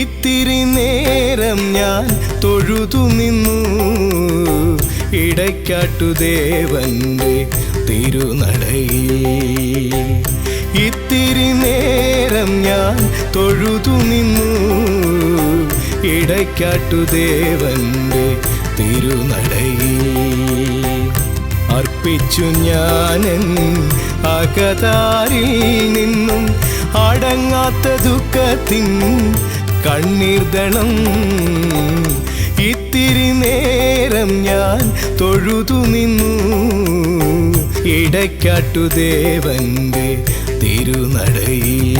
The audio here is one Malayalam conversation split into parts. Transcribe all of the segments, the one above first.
ഇത്തിരി നേരം ഞാൻ തൊഴുതു നിന്നു. ഇടയ്ക്കാട്ടുദേവന്റെ തിരുനടയിൽ ഇത്തിരി നേരം ഞാൻ തൊഴുതു നിന്നു. ഇടയ്ക്കാട്ടുദേവന്റെ തിരുനടയിൽ അർപ്പിച്ചു ഞാനൻ അകതാരിൽ നിന്നും അടങ്ങാത്ത ദുഃഖത്തിൻ കണ്ണീർദണം. ഇത്തിരി നേരം ഞാൻ തൊഴുതു നിന്നു. ഇടയ്ക്കാട്ടു ദേവന്റെ തിരുനടയിൽ.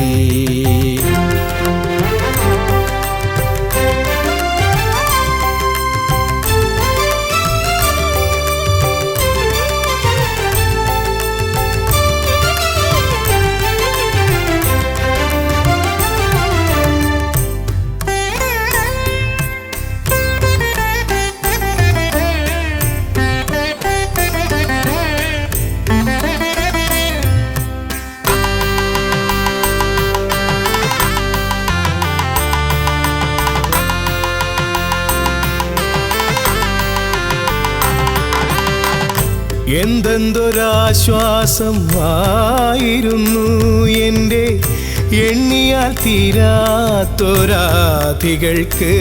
എന്തെന്തൊരാശ്വാസം ആയിരുന്നു എന്റെ എണ്ണിയാൽ തീരാത്തൊരാധികൾക്ക്?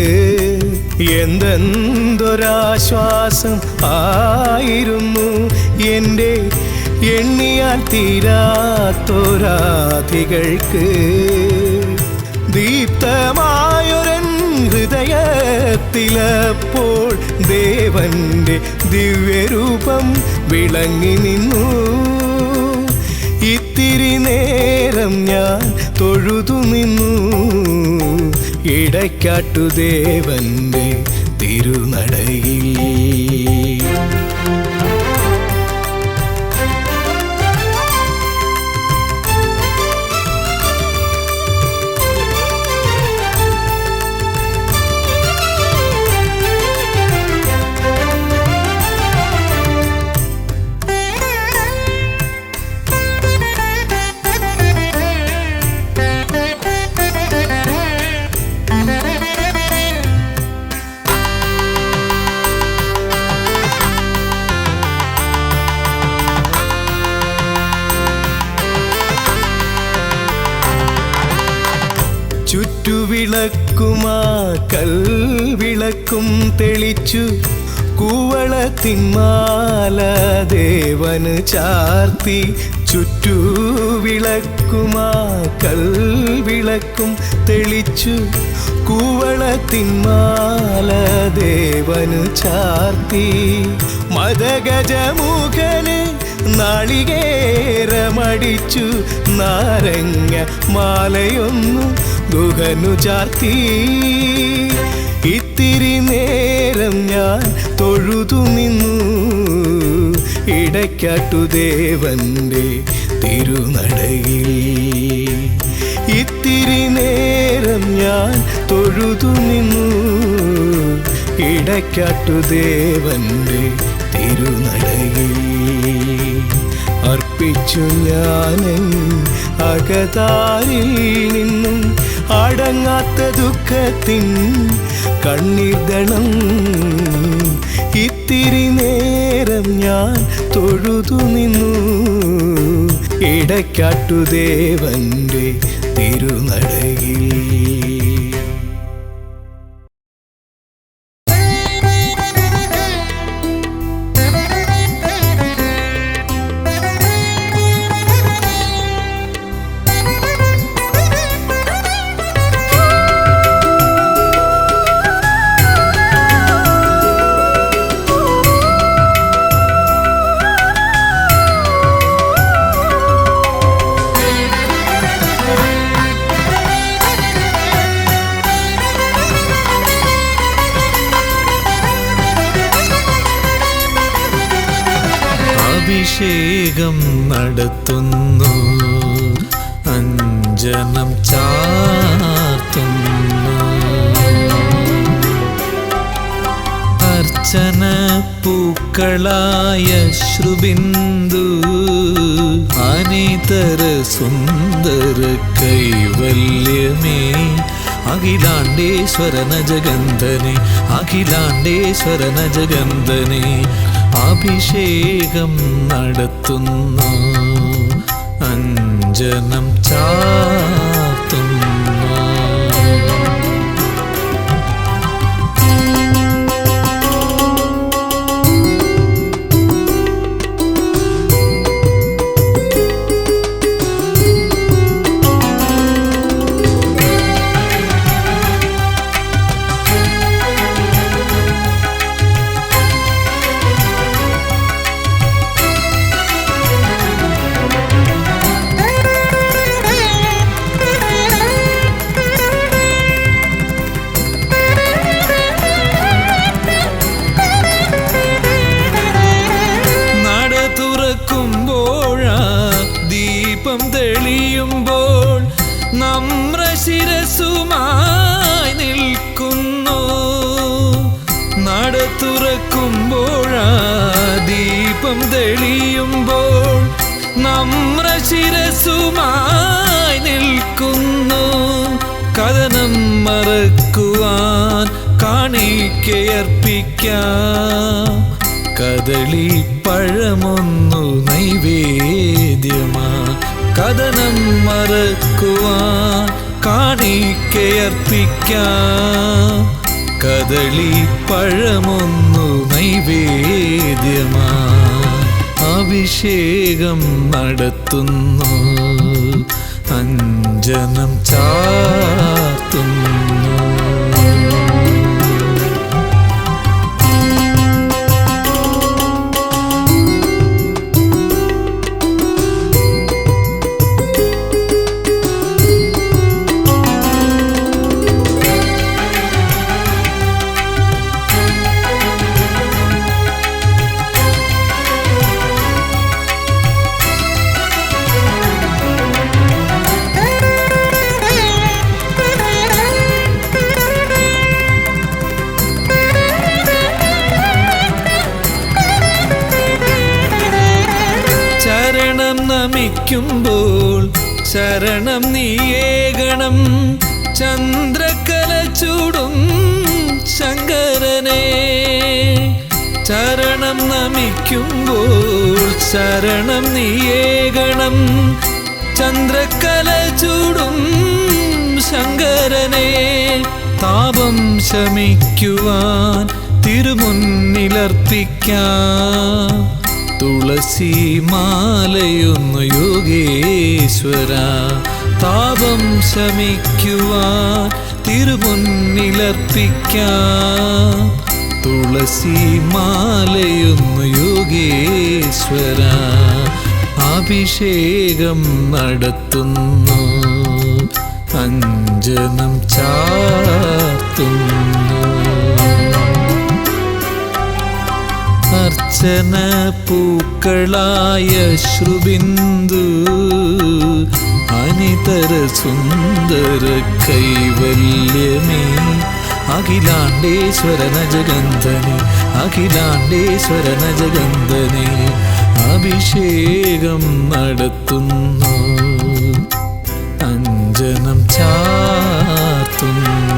എന്തെന്തൊരാശ്വാസം ആയിരുന്നു എന്റെ എണ്ണിയാൽ തീരാത്തൊരാധികൾക്ക്? ദീപ്തമായൊരൻ ഹൃദയത്തിലപ്പോൾ ദേവന്റെ ദിവ്യരൂപം വിളങ്ങി നിന്നു. ഇത്തിരി നേരം ഞാൻ തൊഴുതു നിന്നു. ഇടയ്ക്കാട്ടു ദേവന്റെ തിരുനടയിൽ. ചുറ്റുവിളക്കുമാ കൽവിളക്കും തെളിച്ചു. കൂവളത്തിന്മാല ദേവന് ചാർത്തി. ചുറ്റുവിളക്കുമാ കൽവിളക്കും തെളിച്ചു. കൂവളത്തിന്മാല ദേവന് ചാർത്തി. മദഗജമുഖന് നാളികേരമടിച്ചു. നാരങ്ങ മാലയൊന്നു ഗുഹനു ചാർത്തി. ഇത്തിരി നേരം ഞാൻ തൊഴുതു നിന്നു. ഇടയ്ക്കാട്ടു ദേവന്റെ തിരുനടയിൽ. ഇത്തിരി നേരം ഞാൻ തൊഴുതു നിന്നു. ഇടയ്ക്കാട്ടു ദേവന്റെ തിരുനടയിൽ. അർപ്പിച്ചു ഞാനൻ അകതാരിൽ നിന്നും അടങ്ങാത്ത ദുഃഖത്തിൻ കണ്ണീർദണം. ഇത്തിരി നേരം ഞാൻ തൊഴുതു നിന്നു. ഇടക്കാട്ടു ദേവന്റെ തിരുനടയിൽ അഭിഷേകം നടത്തുന്നു. അഞ്ജനം ചാർത്തുന്നു. അർച്ചന പൂക്കളായ ശ്രുബിന്ദു അനിതര സുന്ദര കൈവല്യമേ. അഖിലാണ്ടേശ്വരന ജഗന്ധനെ അഖിലാണ്ടേശ്വരന ജഗന്ധനെ അഭിഷേകം നടത്തുന്നു. അഞ്ജനം ചാർത്തുന്നു തുറക്കുമ്പോഴാ ദീപം തെളിയുമ്പോൾ നമ്ര ശിരസുമായി നിൽക്കുന്നു. കഥനം മറക്കുവാൻ കാണിക്കയർപ്പിക്കാം. കദളി പഴമൊന്നു നൈവേദ്യമാ. കഥനം മറക്കുവാൻ കാണിക്കയർപ്പിക്കാം. കദളി പഴമൊന്നു നൈവേദ്യമാ. അഭിഷേകം നടത്തുന്നു. അഞ്ജനം ചാർത്തുന്നു. നമിക്കുമ്പോൾ ശരണം നീയേകണം. ചന്ദ്രക്കല ചൂടും ശങ്കരനെ. ചരണം നമിക്കുമ്പോൾ ശരണം നീയേകണം. ചന്ദ്രക്കല ചൂടും ശങ്കരനെ. താപം ശമിക്കുവാൻ തിരുമുന്നിലർപ്പിക്കാം. തുളസി മാലയൊന്നു യോഗേശ്വര. താപം ശമിക്കുവാൻ തിരുമുന്നിലർപ്പിക്കാം. തുളസി മാലയൊന്നു യോഗേശ്വര. അഭിഷേകം നടത്തുന്നു. അഞ്ജനം ചാർത്തുന്നു. അർച്ചന പൂക്കളായ ശ്രുബിന്ദു അനിതര സുന്ദര കൈവല്യമേ. അഖിലാണ്ടേശ്വരന ജഗന്ധനെ അഖിലാണ്ടേശ്വരന ജഗന്ധനെ അഭിഷേകം നടത്തുന്നു. അഞ്ജനം ചാർത്തുന്നു.